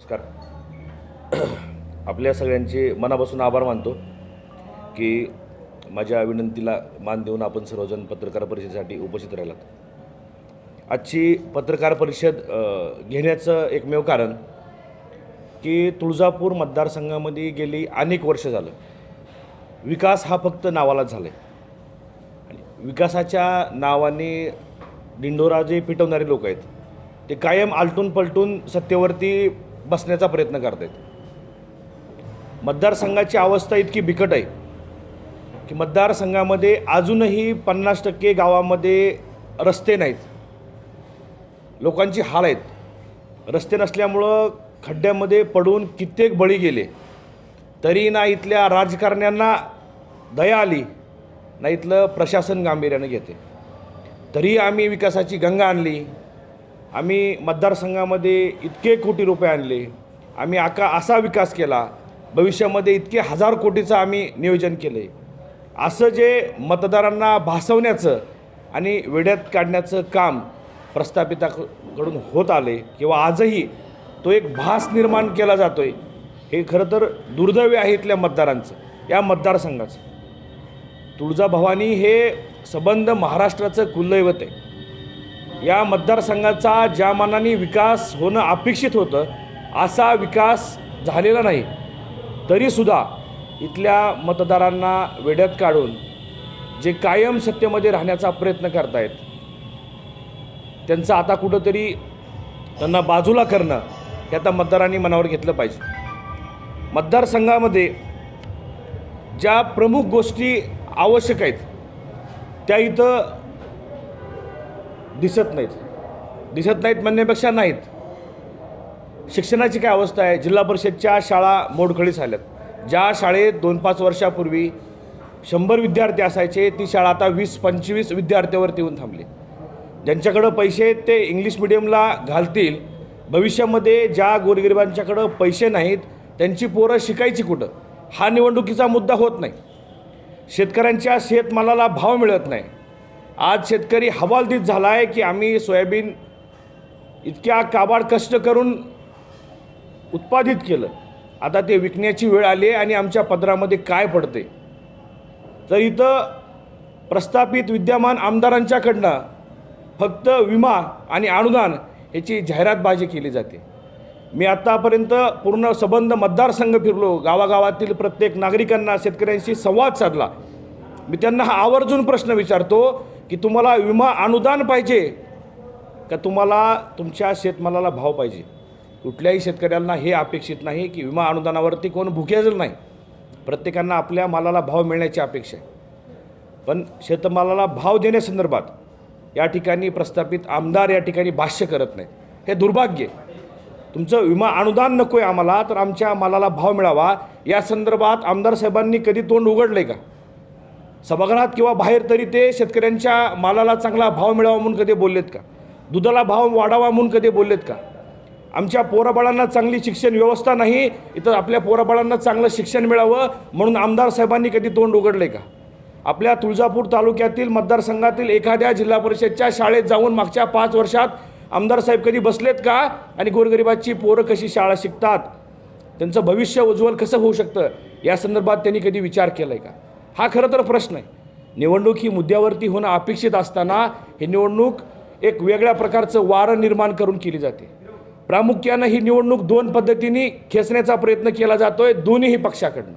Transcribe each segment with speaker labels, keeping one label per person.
Speaker 1: नमस्कार. आपल्या सगळ्यांचे मनापासून आभार मानतो की माझ्या विनंतीला मान देऊन आपण सर्वजण पत्रकार परिषदेसाठी उपस्थित राहिलात. आजची पत्रकार परिषद घेण्याचं एकमेव कारण की तुळजापूर मतदारसंघामध्ये गेली अनेक वर्ष झालं. विकास हा फक्त नावालाच झाला आहे आणि विकासाच्या नावाने दिंडोरा जे पिटवणारे लोक आहेत. ते कायम आलटून पलटून सत्तेवरती बसण्याचा प्रयत्न करत आहेत मतदारसंघाची अवस्था इतकी बिकट आहे की मतदारसंघामध्ये अजूनही पन्नास टक्के गावामध्ये रस्ते नाहीत. लोकांची हाल आहेत. रस्ते नसल्यामुळं खड्ड्यामध्ये पडून कित्येक बळी गेले. तरी ना इथल्या राजकारण्यांना दया आली ना इथलं प्रशासन गांभीर्यानं घेते तरी आम्ही विकासाची गंगा आणली आम्ही मतदारसंघामध्ये इतके कोटी रुपये आणले. आम्ही आका असा विकास केला. भविष्यामध्ये इतके हजार कोटीचं आम्ही नियोजन केले. असं जे मतदारांना भासवण्याचं आणि वेड्यात काढण्याचं काम प्रस्थापिताकडून होत आले किंवा आजही तो एक भास निर्माण केला जातो आहे हे खरं तर दुर्दैवी आहे इथल्या मतदारांचं या मतदारसंघाचं. तुळजाभवानी हे संबंध महाराष्ट्राचं कुलदैवत आहे. या मतदारसंघाचा ज्या मानाने विकास होणं अपेक्षित होतं असा विकास झालेला नाही. तरीसुद्धा इथल्या मतदारांना वेड्यात काढून जे कायम सत्तेमध्ये राहण्याचा प्रयत्न करतायत त्यांचं आता कुठंतरी त्यांना बाजूला करणं हे आता मतदारांनी मनावर घेतलं पाहिजे. मतदारसंघामध्ये ज्या प्रमुख गोष्टी आवश्यक आहेत त्या इथं दिसत नाहीत. दिसत नाहीत म्हणण्यापेक्षा नाहीत. शिक्षणाची काय अवस्था आहे? जिल्हा परिषदच्या शाळा मोडखळीस आल्यात. ज्या शाळेत दोन पाच वर्षापूर्वी शंभर विद्यार्थी असायचे ती शाळा आता वीस पंचवीस विद्यार्थ्यावरती येऊन थांबली. ज्यांच्याकडं पैसे आहेत ते इंग्लिश मिडियमला घालतील. भविष्यामध्ये ज्या गोरगरिबांच्याकडं पैसे नाहीत त्यांची पोरं शिकायची कुठं? हा निवडणुकीचा मुद्दा होत नाही. शेतकऱ्यांच्या शेतमालाला भाव मिळत नाही. आज शेतकरी हवालदित झाला आहे की आम्ही सोयाबीन इतक्या काबाड कष्ट करून उत्पादित केलं. आता ते विकण्याची वेळ आली आहे आणि आमच्या पदरामध्ये काय पडते तर इथं प्रस्थापित विद्यमान आमदारांच्याकडनं फक्त विमा आणि अनुदान याची जाहिरातबाजी केली जाते. मी आत्तापर्यंत पूर्ण सबंध मतदारसंघ फिरलो. गावागावातील प्रत्येक नागरिकांना शेतकऱ्यांशी संवाद साधला. मी त्यांना हा आवर्जून प्रश्न विचारतो की तुम्हाला विमा अनुदान पाहिजे का तुम्हाला तुमच्या शेतमालाला भाव पाहिजे? कुठल्याही शेतकऱ्यांना हे अपेक्षित नाही की विमा अनुदानावरती कोण भुकेजल नाही. प्रत्येकांना आपल्या मालाला भाव मिळण्याची अपेक्षा आहे. पण शेतमालाला भाव देण्यासंदर्भात या ठिकाणी प्रस्थापित आमदार या ठिकाणी भाष्य करत नाहीत. हे दुर्भाग्य तुमचं विमा अनुदान नको आहे आम्हाला तर आमच्या मालाला भाव मिळावा. या संदर्भात आमदार साहेबांनी कधी तोंड उघडलं आहे का? सभागृहात किंवा बाहेर तरी ते शेतकऱ्यांच्या मालाला चांगला भाव मिळावा म्हणून कधी बोललेत का? दुधाला भाव वाढावा म्हणून कधी बोललेत का? आमच्या पोराबाळांना चांगली शिक्षण व्यवस्था नाही इथं आपल्या पोराबाळांना चांगलं शिक्षण मिळावं म्हणून आमदार साहेबांनी कधी तोंड उघडले का? आपल्या तुळजापूर तालुक्यातील मतदारसंघातील एखाद्या जिल्हा परिषदच्या शाळेत जाऊन मागच्या पाच वर्षात आमदार साहेब कधी बसलेत का? आणि गोरगरिबाची पोरं कशी शाळा शिकतात? त्यांचं भविष्य उज्ज्वल कसं होऊ शकतं? या संदर्भात त्यांनी कधी विचार केला आहे का? हा खरं तर प्रश्न आहे. निवडणूक ही मुद्द्यावरती होणं अपेक्षित असताना ही निवडणूक एक वेगळ्या प्रकारचं वारं निर्माण करून केली जाते. प्रामुख्यानं ही निवडणूक दोन पद्धतीने खेचण्याचा प्रयत्न केला जातो आहे दोन्हीही पक्षाकडनं.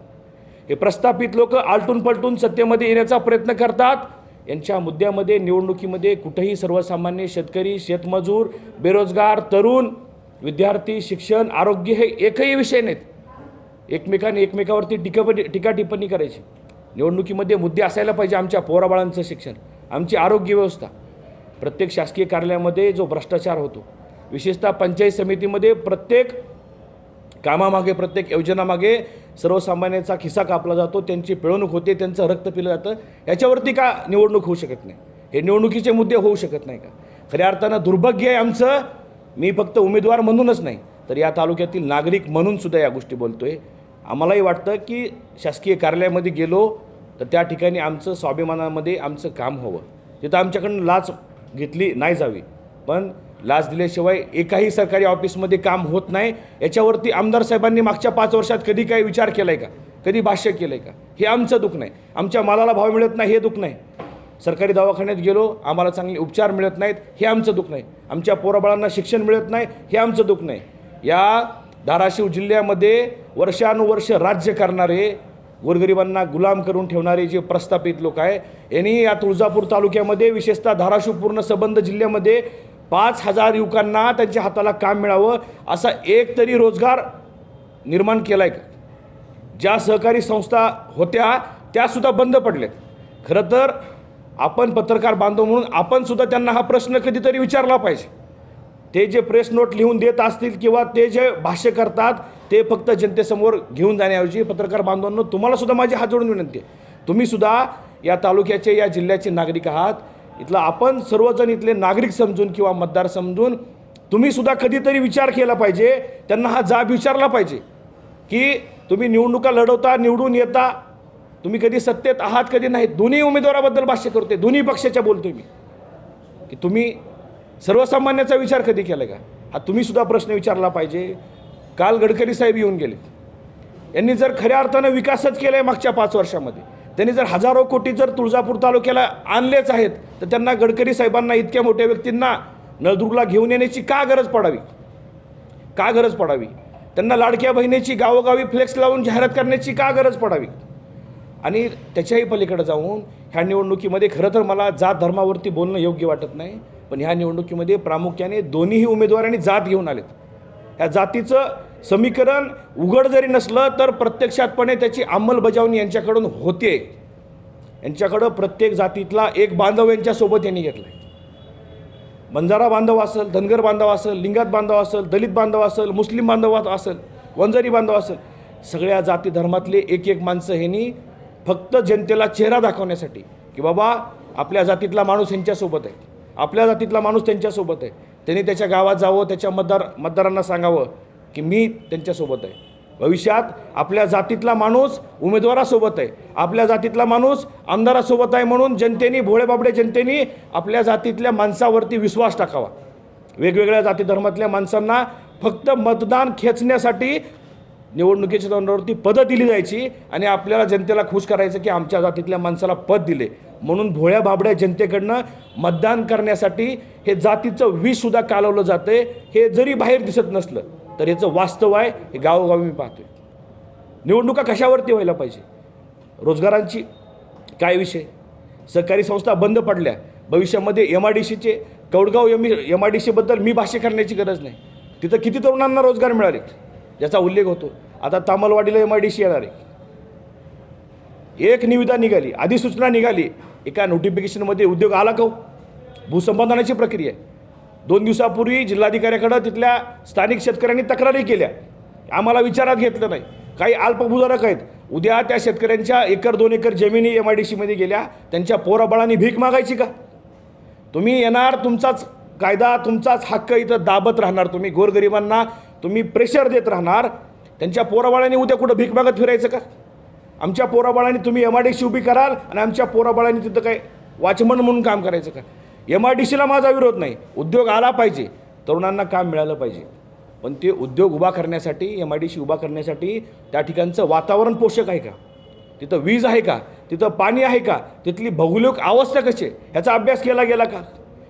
Speaker 1: हे प्रस्थापित लोक आलटून पलटून सत्तेमध्ये येण्याचा प्रयत्न करतात. यांच्या मुद्द्यामध्ये निवडणुकीमध्ये कुठेही सर्वसामान्य शेतकरी शेतमजूर बेरोजगार तरुण विद्यार्थी शिक्षण आरोग्य हे एकही विषय नाहीत. एकमेकांनी एकमेकावरती टीका टीका टिप्पणी करायची. निवडणुकीमध्ये मुद्दे असायला पाहिजे आमच्या पोराबाळांचं शिक्षण आमची आरोग्य व्यवस्था. प्रत्येक शासकीय कार्यालयामध्ये जो भ्रष्टाचार होतो विशेषतः पंचायत समितीमध्ये प्रत्येक कामामागे प्रत्येक योजनामागे सर्वसामान्याचा खिसा कापला जातो त्यांची पिळवणूक होते त्यांचं रक्त पिलं जातं. याच्यावरती का निवडणूक होऊ शकत नाही? हे निवडणुकीचे मुद्दे होऊ शकत नाही का? खऱ्या अर्थानं दुर्भाग्य आहे आमचं. मी फक्त उमेदवार म्हणूनच नाही तर या तालुक्यातील नागरिक म्हणून सुद्धा या गोष्टी बोलतो आहे आम्हालाही वाटतं की शासकीय कार्यालयामध्ये गेलो तर त्या ठिकाणी आमचं स्वाभिमानामध्ये आमचं काम हवं. तिथं आमच्याकडून लाच घेतली नाही जावी. पण लाच दिल्याशिवाय एकाही सरकारी ऑफिसमध्ये काम होत नाही. याच्यावरती आमदार साहेबांनी मागच्या पाच वर्षात कधी काही विचार केला आहे का? कधी भाष्य केलं आहे का? हे आमचं दुःख नाही. आमच्या मालाला भाव मिळत नाही हे दुःख नाही. सरकारी दवाखान्यात गेलो आम्हाला चांगले उपचार मिळत नाहीत हे आमचं दुःख नाही. आमच्या पोराबाळांना शिक्षण मिळत नाही हे आमचं दुःख नाही. या धाराशिव जिल्ह्यामध्ये वर्षानुवर्ष राज्य करणारे गोरगरिबांना गुलाम करून ठेवणारे जे प्रस्थापित लोक आहे यांनी या तुळजापूर तालुक्यामध्ये विशेषतः धाराशिव पूर्ण सबंध जिल्ह्यामध्ये पाच हजार युवकांना त्यांच्या हाताला काम मिळावं असा एक तरी रोजगार निर्माण केला आहे का? ज्या सहकारी संस्था होत्या त्यासुद्धा बंद पडल्यात खरं तर आपण पत्रकार बांधव म्हणून आपणसुद्धा त्यांना हा प्रश्न कधीतरी विचारला पाहिजे. ते जे प्रेस नोट लिहून देत असतील किंवा ते जे भाष्य करतात ते फक्त जनतेसमोर घेऊन जाण्याऐवजी पत्रकार बांधवांना तुम्हाला सुद्धा माझी हात जोडून विनंती आहे. तुम्ही सुद्धा या तालुक्याचे या जिल्ह्याचे नागरिक आहात. इथलं आपण सर्वजण इथले नागरिक समजून किंवा मतदार समजून तुम्ही सुद्धा कधीतरी विचार केला पाहिजे त्यांना हा जाब विचारला पाहिजे की तुम्ही निवडणुका लढवता निवडून येता तुम्ही कधी सत्तेत आहात कधी नाही दोन्ही उमेदवाराबद्दल भाष्य करतोय दोन्ही पक्षाच्या बोलतोय मी. की तुम्ही सर्वसामान्याचा विचार कधी केला का? हा तुम्हीसुद्धा प्रश्न विचारला पाहिजे. काल गडकरी साहेब येऊन गेले. यांनी जर खऱ्या अर्थानं विकासच केला आहे मागच्या पाच वर्षामध्ये त्यांनी जर हजारो कोटी जर तुळजापूर तालुक्याला आणलेच आहेत तर त्यांना गडकरी साहेबांना इतक्या मोठ्या व्यक्तींना नळदुर्गला घेऊन येण्याची का गरज पडावी? का गरज पडावी? त्यांना लाडक्या बहिणीची गावोगावी फ्लेक्स लावून जाहिरात करण्याची का गरज पडावी? आणि त्याच्याही पलीकडे जाऊन ह्या निवडणुकीमध्ये खरं तर मला जात धर्मावरती बोलणं योग्य वाटत नाही. पण ह्या निवडणुकीमध्ये प्रामुख्याने दोन्हीही उमेदवारांनी जात घेऊन आलेत. ह्या जातीचं समीकरण उघड जरी नसलं तर प्रत्यक्षातपणे त्याची अंमलबजावणी यांच्याकडून होते. यांच्याकडं प्रत्येक जातीतला एक बांधव यांच्यासोबत यांनी घेतला आहे बंजारा बांधव असेल धनगर बांधव असेल लिंगात बांधव असेल दलित बांधव असेल मुस्लिम बांधव असेल वंजारी बांधव असेल सगळ्या जाती धर्मातले एक एक माणसं ह्यांनी फक्त जनतेला चेहरा दाखवण्यासाठी की बाबा आपल्या जातीतला माणूस यांच्यासोबत आहे. आपल्या जातीतला माणूस त्यांच्यासोबत आहे. त्यांनी त्याच्या गावात जावं त्याच्या मतदार मतदारांना सांगावं की मी त्यांच्यासोबत आहे. भविष्यात आपल्या जातीतला माणूस उमेदवारासोबत आहे. आपल्या जातीतला माणूस आमदारासोबत आहे म्हणून जनतेने भोळेबाबडे जनतेने आपल्या जातीतल्या माणसावरती विश्वास टाकावा. वेगवेगळ्या जाती धर्मातल्या माणसांना फक्त मतदान खेचण्यासाठी निवडणुकीच्या तोंडावरती पदं दिली जायची आणि आपल्याला जनतेला खुश करायचं की आमच्या जातीतल्या माणसाला पद दिले. म्हणून भोळ्या बाबड्या जनतेकडनं मतदान करण्यासाठी हे जातीचं विषसुद्धा कालवलं जातं आहे हे जरी बाहेर दिसत नसलं तर याचं वास्तव आहे हे गावोगावी मी पाहतोय. निवडणुका कशावरती व्हायला पाहिजे? रोजगारांची काय विषय? सहकारी संस्था बंद पडल्या. भविष्यामध्ये एम आय डी सीचे Kaudgaon M M I D सीबद्दल मी भाष्य करण्याची गरज नाही. तिथं किती तरुणांना रोजगार मिळाले? याचा उल्लेख होतो. आता तामलवाडीला एम आय डी सी येणार आहे. एक निविदा निघाली अधिसूचना निघाली एका नोटिफिकेशनमध्ये उद्योग आला का हो? भूसंपादनाची प्रक्रिया आहे. दोन दिवसापूर्वी जिल्हाधिकाऱ्याकडं तिथल्या स्थानिक शेतकऱ्यांनी तक्रारी केल्या. आम्हाला विचारात घेतलं नाही. काही अल्पभूधारक आहेत. उद्या त्या शेतकऱ्यांच्या एकर दोन एकर जमिनी एम आय डी सीमध्ये गेल्या. त्यांच्या पोराबाळांनी भीक मागायची का? तुम्ही येणार तुमचाच कायदा तुमचाच हक्क इथं दाबत राहणार तुम्ही. गोरगरिबांना तुम्ही प्रेशर देत राहणार. त्यांच्या पोराबाळांनी उद्या कुठं भीक मागत फिरायचं का? आमच्या पोराबाळाने तुम्ही एम आय डी सी उभी कराल आणि आमच्या पोराबाळाने तिथं काय वॉचमन म्हणून काम करायचं का? एम आय डी सीला माझा विरोध नाही. उद्योग आला पाहिजे. तरुणांना काम मिळालं पाहिजे. पण ते उद्योग उभा करण्यासाठी एम आय डी सी उभा करण्यासाठी त्या ठिकाणचं वातावरण पोषक आहे का? तिथं वीज आहे का? तिथं पाणी आहे का? तिथली भौगोलिक अवस्था कशी आहे? ह्याचा अभ्यास केला गेला का?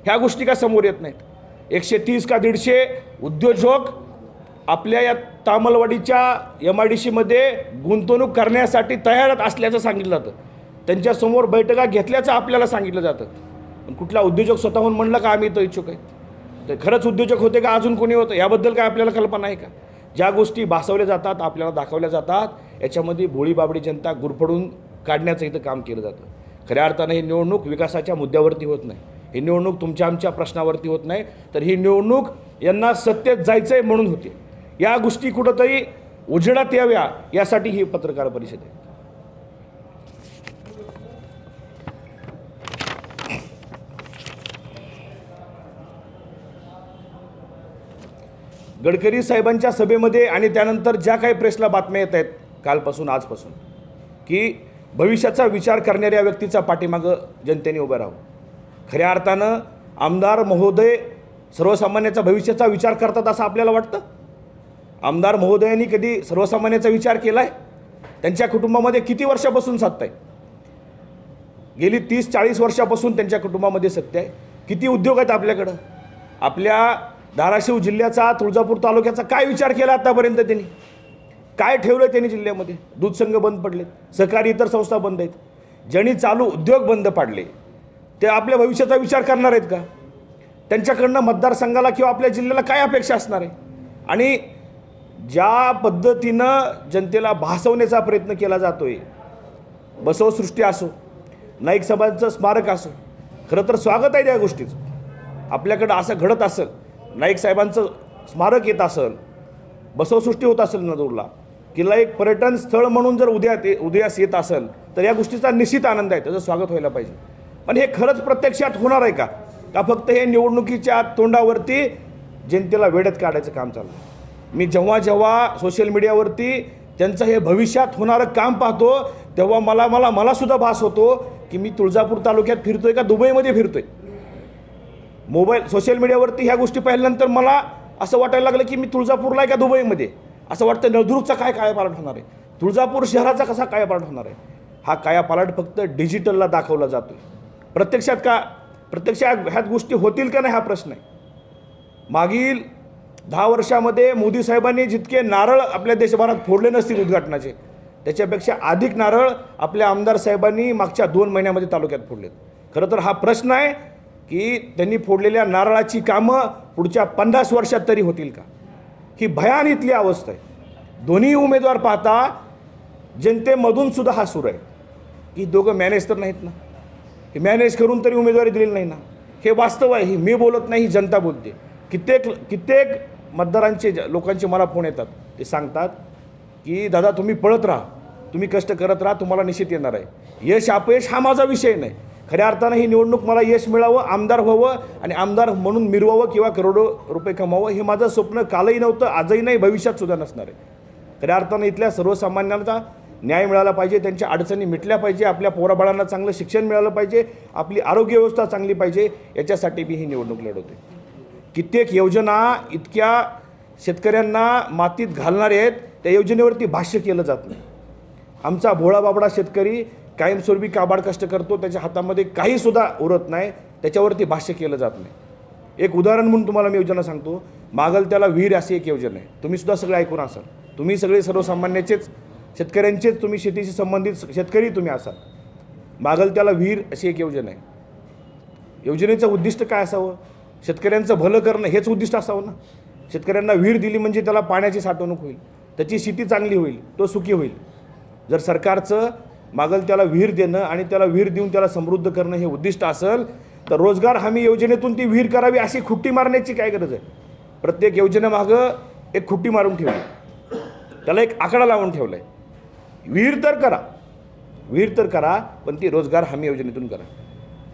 Speaker 1: ह्या गोष्टी का समोर येत नाहीत? एकशे तीस का दीडशे उद्योजक आपल्या या तामलवाडीच्या एम आय डी सीमध्ये गुंतवणूक करण्यासाठी तयार असल्याचं सांगितलं जातं. त्यांच्यासमोर बैठका घेतल्याचं आपल्याला सांगितलं जातं. पण कुठला उद्योजक स्वतःहून म्हणलं का आम्ही इथं इच्छुक आहे? तर खरंच उद्योजक होते का अजून कोणी होतं? याबद्दल काय आपल्याला कल्पना आहे का? ज्या गोष्टी भासवल्या जातात आपल्याला दाखवल्या जातात याच्यामध्ये भोळी बाबडी जनता गुरफडून काढण्याचं इथं काम केलं जातं. खऱ्या अर्थानं ही निवडणूक विकासाच्या मुद्द्यावरती होत नाही. ही निवडणूक तुमच्या आमच्या प्रश्नावरती होत नाही. तर ही निवडणूक यांना सत्तेत जायचं आहे म्हणून होते. या गोष्टी कुठंतरी उजेडात याव्या यासाठी ही पत्रकार परिषद आहे. गडकरी साहेबांच्या सभेमध्ये आणि त्यानंतर ज्या काही प्रेसला बातम्या येत आहेत कालपासून आजपासून की भविष्याचा विचार करणाऱ्या व्यक्तीचा पाठीमागं जनतेने उभं राहावं. खऱ्या अर्थानं आमदार महोदय सर्वसामान्याचा भविष्याचा विचार करतात असं आपल्याला वाटतं? आमदार महोदयांनी कधी सर्वसामान्याचा विचार केला आहे त्यांच्या कुटुंबामध्ये किती वर्षापासून सत्ता आहे? गेली तीस चाळीस वर्षापासून त्यांच्या कुटुंबामध्ये सत्य आहे. किती उद्योग आहेत आपल्याकडं? आपल्या धाराशिव जिल्ह्याचा तुळजापूर तालुक्याचा काय विचार केला आतापर्यंत त्यांनी? काय ठेवलं त्यांनी जिल्ह्यामध्ये? दूध संघ बंद पडलेत सहकारी इतर संस्था बंद आहेत. ज्यांनी चालू उद्योग बंद पाडले ते आपल्या भविष्याचा विचार करणार आहेत का? त्यांच्याकडनं मतदारसंघाला किंवा आपल्या जिल्ह्याला काय अपेक्षा असणार आहे? आणि ज्या पद्धतीनं जनतेला भासवण्याचा प्रयत्न केला जातो आहे बसवसृष्टी असो नाईक समाजाचं स्मारक असो खरं तर स्वागत आहे त्या गोष्टीचं. आपल्याकडं असं घडत असेल नाईक साहेबांचं स्मारक येत असेल बसवसृष्टी होत असेल नदूरला किल्ला एक पर्यटन स्थळ म्हणून जर उद्या ते उदयास येत असेल तर या गोष्टीचा निश्चित आनंद आहे त्याचं स्वागत व्हायला पाहिजे. पण हे खरंच प्रत्यक्षात होणार आहे का? का फक्त हे निवडणुकीच्या तोंडावरती जनतेला वेळेत काढायचं काम चाललं मी जेव्हा जेव्हा सोशल मीडियावरती त्यांचं हे भविष्यात होणारं काम पाहतो तेव्हा मला मला मलासुद्धा भास होतो की मी तुळजापूर तालुक्यात फिरतो आहे का दुबईमध्ये फिरतो आहे मोबाईल सोशल मीडियावरती ह्या गोष्टी पाहिल्यानंतर मला असं वाटायला लागलं की मी तुळजापूरला आहे का दुबईमध्ये? असं वाटतं नळदुर्गचा काय कायापालट होणार आहे? तुळजापूर शहराचा कसा कायापालट होणार आहे? हा कायापालट फक्त डिजिटलला दाखवला जातो प्रत्यक्षात का प्रत्यक्षात ह्यात गोष्टी होतील का नाही हा प्रश्न आहे. मागील दहा वर्षामध्ये मोदी साहेबांनी जितके नारळ आपल्या देशभरात फोडले नसतील उद्घाटनाचे त्याच्यापेक्षा अधिक नारळ आपल्या आमदार साहेबांनी मागच्या दोन महिन्यामध्ये तालुक्यात फोडलेत. खरं तर हा प्रश्न आहे की त्यांनी फोडलेल्या नारळाची कामं पुढच्या पन्नास वर्षात तरी होतील का? ही भयान इथली अवस्था आहे. दोन्ही उमेदवार पाहता जनतेमधून सुद्धा हा सूर आहे की दोघं मॅनेज तर नाहीत ना? हे मॅनेज करून तरी उमेदवारी दिलेली नाही ना? हे वास्तव आहे ही मी बोलत नाही ही जनता बोलते. कित्येक कित्येक मतदारांचे ज- लोकांचे मला फोन येतात. ते सांगतात की दादा तुम्ही पळत राहा. तुम्ही कष्ट करत राहा. तुम्हाला निश्चित येणार आहे. यश अपयश हा माझा विषय नाही. खऱ्या अर्थानं ही निवडणूक मला यश मिळावं आमदार व्हावं आणि आमदार म्हणून मिरवावं किंवा करोडो रुपये कमावं हे माझं स्वप्न कालही नव्हतं आजही नाही भविष्यात सुद्धा नसणार आहे. खऱ्या अर्थानं इथल्या सर्वसामान्यांचा न्याय मिळाला पाहिजे त्यांच्या अडचणी मिटल्या पाहिजे आपल्या पोराबाळांना चांगलं शिक्षण मिळालं पाहिजे आपली आरोग्य व्यवस्था चांगली पाहिजे याच्यासाठी मी ही निवडणूक लढवते कित्येक योजना इतक्या शेतकऱ्यांना मातीत घालणारे आहेत त्या योजनेवरती भाष्य केलं जात नाही. आमचा भोळा बाबडा शेतकरी कायमस्वरूपी काबाड कष्ट करतो त्याच्या हातामध्ये काहीसुद्धा उरत नाही त्याच्यावरती भाष्य केलं जात नाही. एक उदाहरण म्हणून तुम्हाला मी योजना सांगतो. मागल त्याला विहीर अशी एक योजना आहे. तुम्हीसुद्धा सगळे ऐकून असाल. तुम्ही सगळे सर्वसामान्याचेच शेतकऱ्यांचेच तुम्ही शेतीशी संबंधित शेतकरी तुम्ही असाल. मागल त्याला विहीर अशी एक योजना आहे. योजनेचं उद्दिष्ट काय असावं? शेतकऱ्यांचं भलं करणं हेच उद्दिष्ट असावं ना. शेतकऱ्यांना विहीर दिली म्हणजे त्याला पाण्याची साठवणूक होईल. त्याची शेती चांगली होईल तो सुखी होईल. जर सरकारचं मागल त्याला विहीर देणं आणि त्याला विहीर देऊन त्याला समृद्ध करणं हे उद्दिष्ट असेल तर रोजगार हमी योजनेतून ती विहीर करावी अशी खुट्टी मारण्याची काय गरज आहे? प्रत्येक योजनेमागं एक खुट्टी मारून ठेवली. त्याला एक आकडा लावून ठेवला आहे विहीर तर करा. विहीर तर करा पण ती रोजगार हमी योजनेतून करा.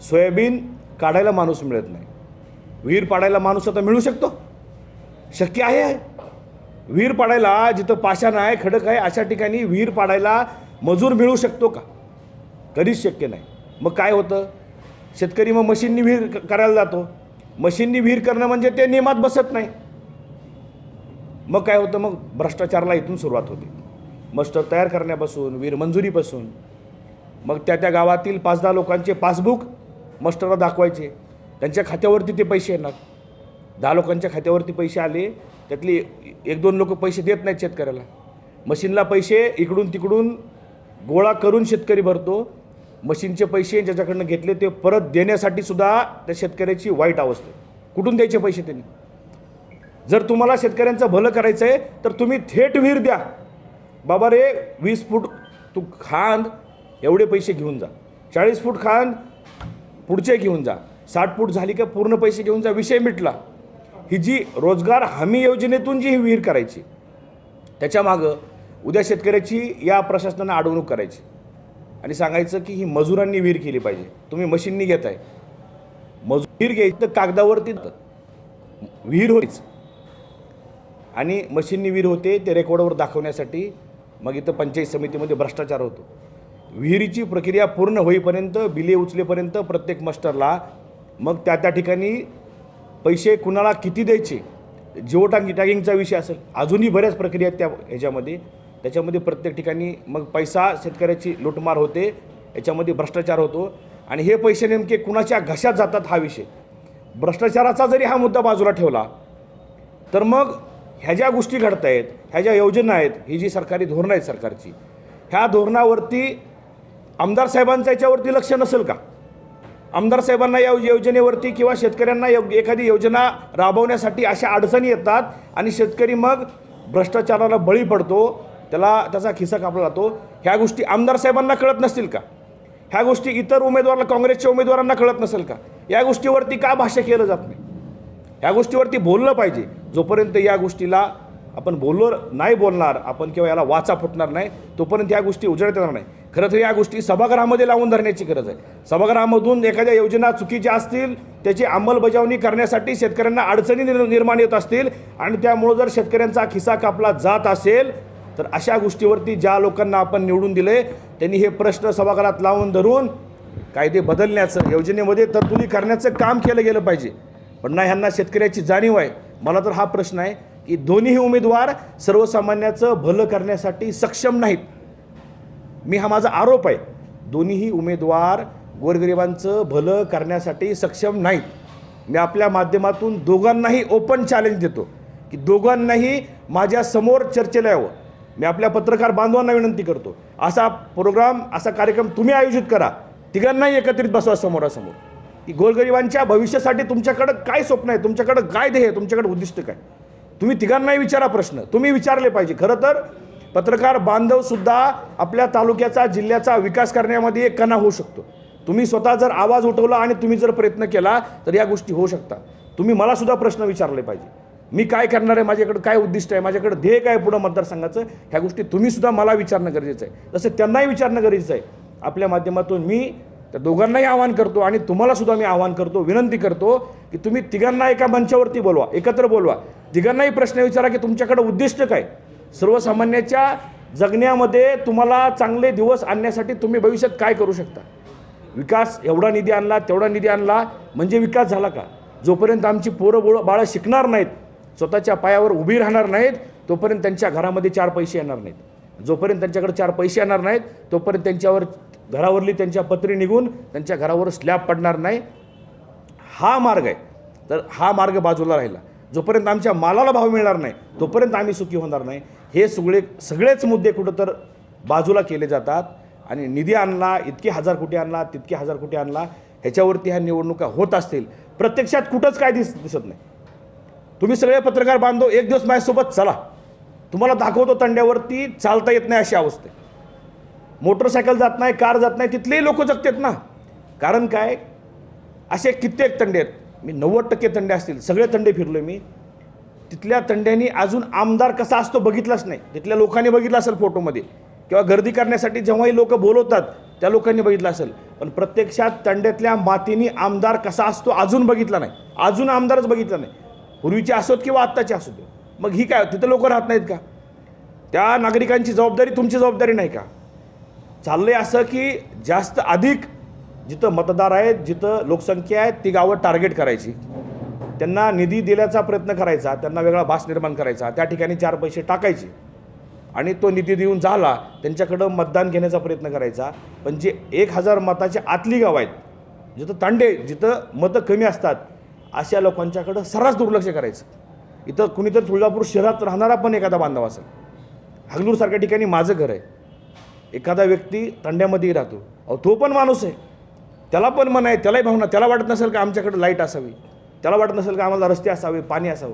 Speaker 1: सोयाबीन काढायला माणूस मिळत नाही. विहीर पाडायला माणूस आता मिळू शकतो? शक्य आहे? विहीर पाडायला जिथं पाषाण आहे खडक आहे अशा ठिकाणी विहीर पाडायला मजूर मिळू शकतो का? कधीच शक्य नाही. मग काय होतं? शेतकरी मग मशीननी विहीर करायला जातो. मशीननी विहीर करणं म्हणजे ते नियमात बसत नाही. मग काय होतं? मग भ्रष्टाचाराला इथून सुरुवात होते. मस्टर तयार करण्यापासून विहीर मंजुरीपासून मग त्या त्या गावातील पाच दहा लोकांचे पासबुक मस्टरला दाखवायचे. त्यांच्या खात्यावरती ते पैसे येणार. दहा लोकांच्या खात्यावरती पैसे आले त्यातले एक दोन लोक पैसे देत नाहीत शेतकऱ्याला. मशीनला पैसे इकडून तिकडून गोळा करून शेतकरी भरतो. मशीनचे पैसे ज्याच्याकडनं घेतले ते परत देण्यासाठी सुद्धा त्या शेतकऱ्याची वाईट अवस्था कुठून द्यायचे पैसे त्यांनी? जर तुम्हाला शेतकऱ्यांचं भलं करायचं आहे तर तुम्ही थेट विहीर द्या. बाबा रे वीस फूट तू खांद एवढे पैसे घेऊन जा. चाळीस फूट खांद पुढचे घेऊन जा. साठ फूट झाली का पूर्ण पैसे घेऊन जा विषय मिटला. ही जी रोजगार हमी योजनेतून जी ही विहीर करायची त्याच्यामागं उद्या शेतकऱ्याची या प्रशासनानं अडवणूक करायची. आणि सांगायचं की ही मजुरांनी विहीर केली पाहिजे. तुम्ही मशीननी घेताय. मजूर विहीर घ्यायची तर कागदावरती विहीर होतीच. आणि मशीननी विहीर होते ते रेकॉर्डवर दाखवण्यासाठी मग इथं पंचायत समितीमध्ये भ्रष्टाचार होतो. विहिरीची प्रक्रिया पूर्ण होईपर्यंत बिले उचलेपर्यंत प्रत्येक मस्टरला मग त्या त्या ठिकाणी पैसे कुणाला किती द्यायचे? जिओ टांगी टॅगिंगचा विषय असेल. अजूनही बऱ्याच प्रक्रिया आहेत त्या ह्याच्यामध्ये. त्याच्यामध्ये प्रत्येक ठिकाणी मग पैसा शेतकऱ्याची लूटमार होते. याच्यामध्ये भ्रष्टाचार होतो. आणि हे पैसे नेमके कुणाच्या घशात जातात हा विषय. भ्रष्टाचाराचा जरी हा मुद्दा बाजूला ठेवला तर मग ह्या ज्या गोष्टी घडत आहेत ह्या ज्या योजना आहेत ही जी सरकारी धोरणं आहेत सरकारची ह्या धोरणावरती आमदार साहेबांचं याच्यावरती लक्ष नसेल का? आमदार साहेबांना या योजनेवरती किंवा शेतकऱ्यांना यो- एखादी योजना राबवण्यासाठी अशा अडचणी येतात आणि शेतकरी मग भ्रष्टाचाराला बळी पडतो त्याला त्याचा खिसा कापला जातो. ह्या गोष्टी आमदार साहेबांना कळत नसतील का? ह्या गोष्टी इतर उमेदवाराला काँग्रेसच्या उमेदवारांना कळत नसेल का? या गोष्टीवरती का भाष्य केलं जात नाही? ह्या गोष्टीवरती बोललं पाहिजे जोपर्यंत या गोष्टीला आपण बोललो नाही बोलणार आपण किंवा याला वाचा फुटणार नाही तोपर्यंत या गोष्टी उजळत येणार नाही. खरं तर या गोष्टी सभागृहामध्ये लावून धरण्याची गरज आहे. सभागृहामधून एखाद्या योजना चुकीच्या असतील त्याची अंमलबजावणी करण्यासाठी शेतकऱ्यांना अडचणी निर् निर्माण येत असतील आणि त्यामुळं जर शेतकऱ्यांचा खिसा कापला जात असेल तर अशा गोष्टीवरती ज्या लोकांना आपण निवडून दिले त्यांनी हे प्रश्न सभागृहात लावून धरून कायदे बदलण्याचं योजनेमध्ये तरतुदी करण्याचं काम केलं गेलं पाहिजे. पण ना ह्यांना शेतकऱ्याची जाणीव आहे. मला तर हा प्रश्न आहे की दोन्हीही उमेदवार सर्वसामान्याचं भलं करण्यासाठी सक्षम नाहीत. मी हा माझा आरोप आहे. दोन्हीही उमेदवार गोरगरिबांचं भलं करण्यासाठी सक्षम नाहीत. मी आपल्या माध्यमातून दोघांनाही ओपन चॅलेंज देतो की दोघांनाही माझ्यासमोर चर्चेला यावं. मी आपल्या पत्रकार बांधवांना विनंती करतो असा प्रोग्राम असा कार्यक्रम तुम्ही आयोजित करा. तिघांनाही एकत्रित बसवा समोरासमोर. की गोरगरिबांच्या भविष्यासाठी तुमच्याकडं काय स्वप्न आहे? तुमच्याकडं काय ध्येय तुमच्याकडं उद्दिष्ट काय? तुम्ही तिघांनाही विचारा प्रश्न. तुम्ही विचारले पाहिजे. खरं तर पत्रकार बांधवसुद्धा आपल्या तालुक्याचा जिल्ह्याचा विकास करण्यामध्ये एक कणा होऊ शकतो. तुम्ही स्वतः जर आवाज उठवला आणि तुम्ही जर प्रयत्न केला तर या गोष्टी होऊ शकतात. तुम्ही मला सुद्धा प्रश्न विचारले पाहिजे. मी काय करणार आहे? माझ्याकडे काय उद्दिष्ट आहे? माझ्याकडे ध्येय काय आहे पुढं मतदारसंघाचं? ह्या गोष्टी तुम्हीसुद्धा मला विचारणं गरजेचं आहे. तसं त्यांनाही विचारणं गरजेचं आहे. आपल्या माध्यमातून मी त्या दोघांनाही आवाहन करतो आणि तुम्हाला सुद्धा मी आवाहन करतो विनंती करतो की तुम्ही तिघांना एका मंचावरती बोलवा एकत्र बोलवा. तिघांनाही प्रश्न विचारा की तुमच्याकडे उद्दिष्ट काय? सर्वसामान्याच्या जगण्यामध्ये तुम्हाला चांगले दिवस आणण्यासाठी तुम्ही भविष्यात काय करू शकता? विकास एवढा निधी आणला तेवढा निधी आणला म्हणजे विकास झाला का? जोपर्यंत आमची पोरं बोळ बाळं शिकणार नाहीत स्वतःच्या पायावर उभी राहणार नाहीत तोपर्यंत त्यांच्या घरामध्ये चार पैसे येणार नाहीत. जोपर्यंत त्यांच्याकडे चार पैसे येणार नाहीत तोपर्यंत त्यांच्यावर घरावरली त्यांच्या पत्री निघून त्यांच्या घरावर स्लॅब पडणार नाही. हा मार्ग आहे. तर हा मार्ग बाजूला राहिला. जोपर्यंत आमच्या मालाला भाव मिळणार नाही तोपर्यंत आम्ही सुखी होणार नाही. हे सगळे सगळेच मुद्दे कुठं तर बाजूला केले जातात आणि निधी आणला इतके हजार कोटी आणला तितके हजार कोटी आणला ह्याच्यावरती ह्या निवडणुका होत असतील. प्रत्यक्षात कुठंच काय दिस दिसत नाही. तुम्ही सगळे पत्रकार बांधव एक दिवस माझ्यासोबत चला. तुम्हाला दाखवतो तंड्यावरती चालता येत नाही अशी अवस्था आहे. मोटरसायकल जात नाही कार जात नाही तिथलेही लोक जगतात ना. कारण काय? असे कित्येक तंडे आहेत. मी नव्वद टक्के तंडे असतील. सगळे तंडे फिरलो मी. तिथल्या तंड्यांनी अजून आमदार कसा असतो बघितलाच नाही. तिथल्या लोकांनी बघितला असेल फोटोमध्ये. किंवा गर्दी करण्यासाठी जेव्हाही लोक बोलवतात त्या लोकांनी बघितलं असेल. पण प्रत्यक्षात तंड्यातल्या मातीनी आमदार कसा असतो अजून बघितला नाही. अजून आमदारच बघितला नाही. पूर्वीचे असोत किंवा आत्ताचे असू दे मग ही काय? तिथं लोक राहत नाहीत का? त्या नागरिकांची जबाबदारी तुमची जबाबदारी नाही का? चाललंय असं की जास्त अधिक जिथं मतदार आहेत जिथं लोकसंख्या आहे ती गावं टार्गेट करायची. त्यांना निधी दिल्याचा प्रयत्न करायचा त्यांना वेगळा भास निर्माण करायचा त्या ठिकाणी चार पैसे टाकायचे. आणि तो निधी देऊन झाला त्यांच्याकडं मतदान घेण्याचा प्रयत्न करायचा. पण जे एक हजार मताचे आतली गाव आहेत जिथं तांडे जिथं मतं कमी असतात अशा लोकांच्याकडं सर्रास दुर्लक्ष करायचं. इथं कुणीतरी तुळजापूर शहरात राहणारा पण एखादा बांधव असेल. हागलूरसारख्या ठिकाणी माझं घर आहे. एखादा व्यक्ती तंड्यामध्येही राहतो. अहो तो पण माणूस आहे. त्याला पण मन आहे त्यालाही भावना त्याला वाटत नसेल का आमच्याकडे लाइट असावी? त्याला वाटत नसेल का आम्हाला रस्ते असावे पाणी असावं?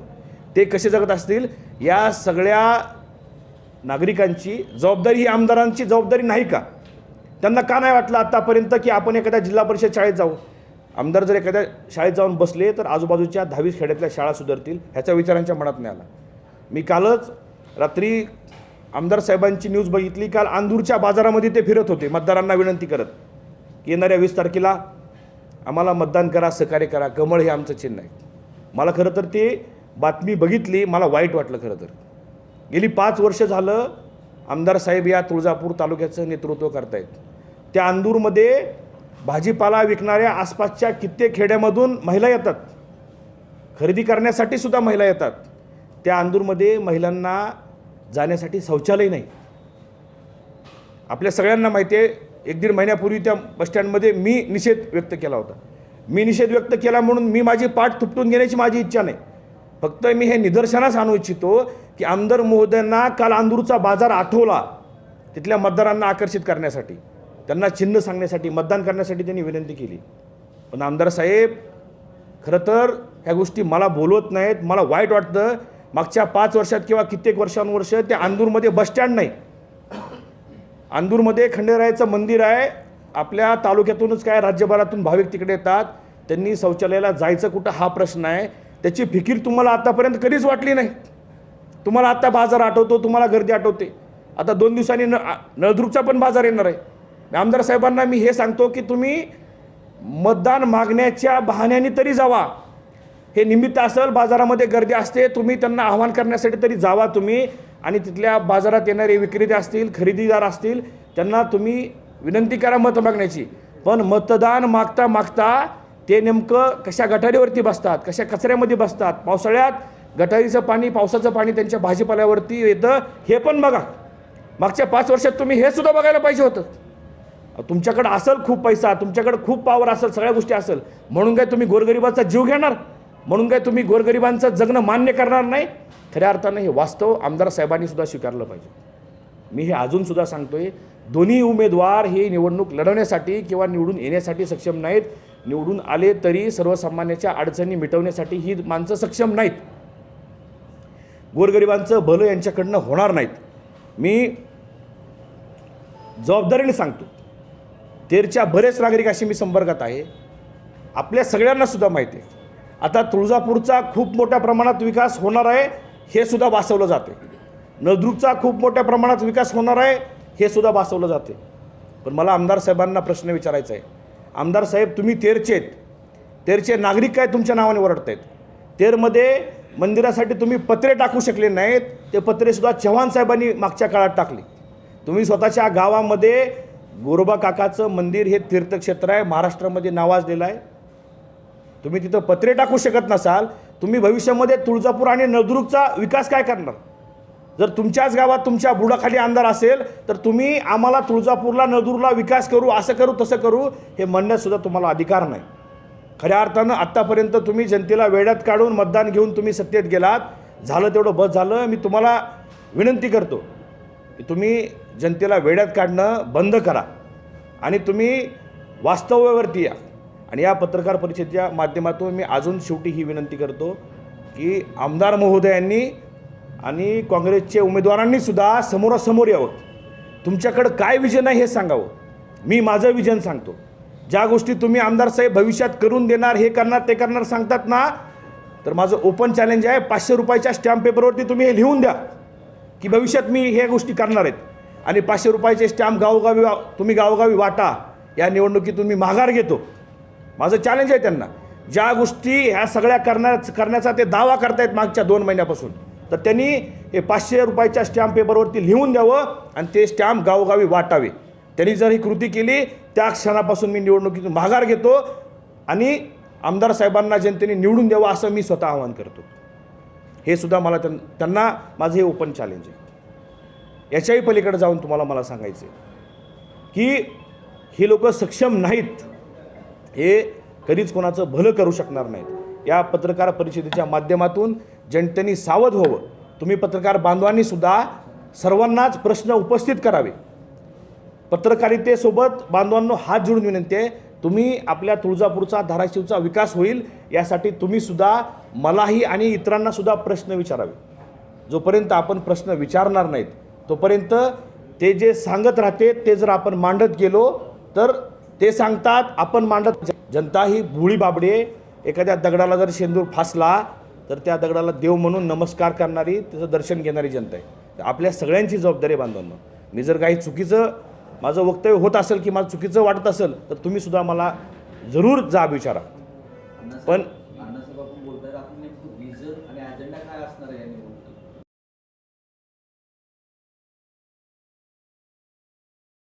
Speaker 1: ते कसे जगत असतील? या सगळ्या नागरिकांची जबाबदारी ही आमदारांची जबाबदारी नाही का? त्यांना का नाही वाटलं आत्तापर्यंत की आपण एखाद्या जिल्हा परिषद शाळेत जाऊ? आमदार जर एखाद्या शाळेत जाऊन बसले तर आजूबाजूच्या दहावीस खेड्यातल्या शाळा सुधारतील ह्याचा विचारांच्या मनात नाही आला. मी कालच रात्री आमदार साहेबांची न्यूज बघितली काल आंदूरच्या बाजारामध्ये ते फिरत होते. मतदारांना विनंती करत येणाऱ्या वीस तारखेला आम्हाला मतदान करा सहकार्य करा. कमळ हे आमचं चिन्ह आहे. मला खरं तर ते बातमी बघितली मला वाईट वाटलं खरं तर. गेली पाच वर्ष झालं आमदार साहेब या तुळजापूर तालुक्याचं नेतृत्व करतायत. त्या अंदूरमध्ये भाजीपाला विकणाऱ्या आसपासच्या कित्येक खेड्यामधून महिला येतात. खरेदी करण्यासाठी सुद्धा महिला येतात. त्या अंदूरमध्ये महिलांना जाण्यासाठी शौचालय नाही. आपल्या सगळ्यांना माहिती आहे एक दीड महिन्यापूर्वी त्या बसस्टँडमध्ये मी निषेध व्यक्त केला होता. मी निषेध व्यक्त केला म्हणून मी माझी पाठ थुपटून घेण्याची माझी इच्छा नाही. फक्त मी हे निदर्शनास आणू इच्छितो की आमदार महोदयांना काल आंदूरचा बाजार आठवला तिथल्या मतदारांना आकर्षित करण्यासाठी. त्यांना चिन्ह सांगण्यासाठी मतदान करण्यासाठी त्यांनी विनंती केली. पण आमदार साहेब खरं तर ह्या गोष्टी मला बोलवत नाहीत मला वाईट वाटतं. मागच्या पाच वर्षात किंवा कित्येक वर्षानुवर्ष ते अंदूरमध्ये बसस्टँड नाही. अंदूरमध्ये खंडेरायाचं मंदिर आहे. आपल्या तालुक्यातूनच काय राज्यभरातून भाविक तिकडे येतात. त्यांनी शौचालयाला जायचं कुठं हा प्रश्न आहे. त्याची फिकीर तुम्हाला आतापर्यंत कधीच वाटली नाही. तुम्हाला आत्ता बाजार आठवतो तुम्हाला गर्दी आठवते. आता दोन दिवसांनी न नळदुर्गचा पण बाजार येणार आहे. आमदार साहेबांना मी हे सांगतो की तुम्ही मतदान मागण्याच्या बहाण्याने तरी जावा. हे निमित्त असेल बाजारामध्ये गर्दी असते तुम्ही त्यांना आवाहन करण्यासाठी तरी जावा तुम्ही. आणि तिथल्या बाजारात येणारे विक्रेते असतील खरेदीदार असतील त्यांना तुम्ही विनंती करा मत मागण्याची पण मतदान मागता मागता ते नेमकं कशा गटारीवरती बसतात कशा कचऱ्यामध्ये बसतात पावसाळ्यात गटारीचं पाणी पावसाचं पाणी त्यांच्या भाजीपाल्यावरती येतं हे पण बघा. मागच्या पाच वर्षात तुम्ही हे सुद्धा बघायला पाहिजे होतं. तुमच्याकडं असेल खूप पैसा तुमच्याकडं खूप पावर असेल सगळ्या गोष्टी असेल. म्हणून काय तुम्ही गोरगरिबाचा जीव घेणार? म्हणून काय तुम्ही गोरगरिबांचं जगणं मान्य करणार नाही? खऱ्या अर्थानं हे वास्तव आमदार साहेबांनी सुद्धा स्वीकारलं पाहिजे. मी हे अजूनसुद्धा सांगतो आहे दोन्ही उमेदवार हे निवडणूक लढवण्यासाठी किंवा निवडून येण्यासाठी सक्षम नाहीत. निवडून आले तरी सर्वसामान्याच्या अडचणी मिटवण्यासाठी ही माणसं सक्षम नाहीत. गोरगरिबांचं भलं यांच्याकडनं होणार नाहीत. मी जबाबदारीने सांगतो तेरच्या बरेच नागरिक अशी मी संपर्कात आहे. आपल्या सगळ्यांनासुद्धा माहिती आहे. आता तुळजापूरचा खूप मोठ्या प्रमाणात विकास होणार आहे हे सुद्धा भासवलं जाते. नळदुर्गचा खूप मोठ्या प्रमाणात विकास होणार आहे हे सुद्धा भासवलं जाते. पण मला आमदार साहेबांना प्रश्न विचारायचा आहे. आमदार साहेब तुम्ही तेरचेत. तेरचे नागरिक काय तुमच्या नावाने ओरडत आहेत तेरमध्ये मंदिरासाठी तुम्ही पत्रे टाकू शकले नाहीत ते पत्रेसुद्धा चव्हाण साहेबांनी मागच्या काळात टाकले. तुम्ही स्वतःच्या गावामध्ये गोरोबा काकाचं मंदिर हे तीर्थक्षेत्र आहे महाराष्ट्रामध्ये नावाजलेलं आहे. तुम्ही तिथं पत्रे टाकू शकत नसाल तुम्ही भविष्यामध्ये तुळजापूर आणि नळदुर्गचा विकास काय करणार? जर तुमच्याच गावात तुमच्या बुडाखाली आमदार असेल तर तुम्ही आम्हाला तुळजापूरला नळदुर्गला विकास करू असं करू तसं करू हे म्हणण्यासुद्धा तुम्हाला अधिकार नाही. खऱ्या अर्थानं आत्तापर्यंत तुम्ही जनतेला वेड्यात काढून मतदान घेऊन तुम्ही सत्तेत गेलात. झालं तेवढं बस झालं. मी तुम्हाला विनंती करतो की तुम्ही जनतेला वेड्यात काढणं बंद करा. आणि तुम्ही वास्तव्यावरती या. आणि या पत्रकार परिषदेच्या माध्यमातून मी अजून शेवटी ही विनंती करतो की आमदार महोदयांनी आणि काँग्रेसचे उमेदवारांनीसुद्धा समोरासमोर यावं. तुमच्याकडं काय विजन आहे हे सांगावं. मी माझं विजन सांगतो. ज्या गोष्टी तुम्ही आमदार साहेब भविष्यात करून देणार हे करणार ते करणार सांगतात ना तर माझं ओपन चॅलेंज आहे. पाचशे रुपयाच्या स्टॅम्प पेपरवरती तुम्ही हे लिहून द्या की भविष्यात मी ह्या गोष्टी करणार आहेत. आणि पाचशे रुपयाचे स्टॅम्प गावोगावी वा- तुम्ही गावोगावी वाटा. या निवडणुकीतून मी माघार घेतो. माझं चॅलेंज आहे त्यांना. ज्या गोष्टी ह्या सगळ्या करण्या करण्याचा ते दावा करतायत मागच्या दोन महिन्यापासून. तर त्यांनी हे पाचशे रुपयाच्या स्टॅम्प पेपरवरती लिहून द्यावं आणि ते स्टॅम्प गावोगावी वाटावे. त्यांनी जर ही कृती केली त्या क्षणापासून मी निवडणुकीतून माघार घेतो आणि आमदार साहेबांना जनतेने निवडून द्यावं असं मी स्वतः आवाहन करतो. हे सुद्धा मला त्यां त्यांना माझं हे ओपन चॅलेंज आहे. याच्याही पलीकडे जाऊन तुम्हाला मला सांगायचं आहे की ही लोक सक्षम नाहीत. हे कधीच कोणाचं भलं करू शकणार नाहीत. या पत्रकार परिषदेच्या माध्यमातून जनतेने सावध व्हावं. तुम्ही पत्रकार बांधवांनी सुद्धा सर्वांनाच प्रश्न उपस्थित करावे. पत्रकारितेसोबत बांधवांनो हात जोडून विनंती आहे तुम्ही आपल्या तुळजापूरचा धाराशिवचा विकास होईल यासाठी तुम्ही सुद्धा मलाही आणि इतरांना सुद्धा प्रश्न विचारावे. जोपर्यंत आपण प्रश्न विचारणार नाहीत तोपर्यंत ते जे सांगत राहते ते जर आपण मांडत गेलो तर ते सांगतात आपण मांडत जनता ही भुळी बाबडी एखाद्या दगडाला जर शेंदूर फासला तर त्या दगडाला देव म्हणून नमस्कार करणारी त्याचं दर्शन घेणारी जनता आहे. तर आपल्या सगळ्यांची जबाबदारी आहे बांधवांनो. मी जर काही चुकीचं माझं वक्तव्य होत असेल की मला चुकीचं वाटत असेल तर तुम्ही सुद्धा मला जरूर जाब विचारा पण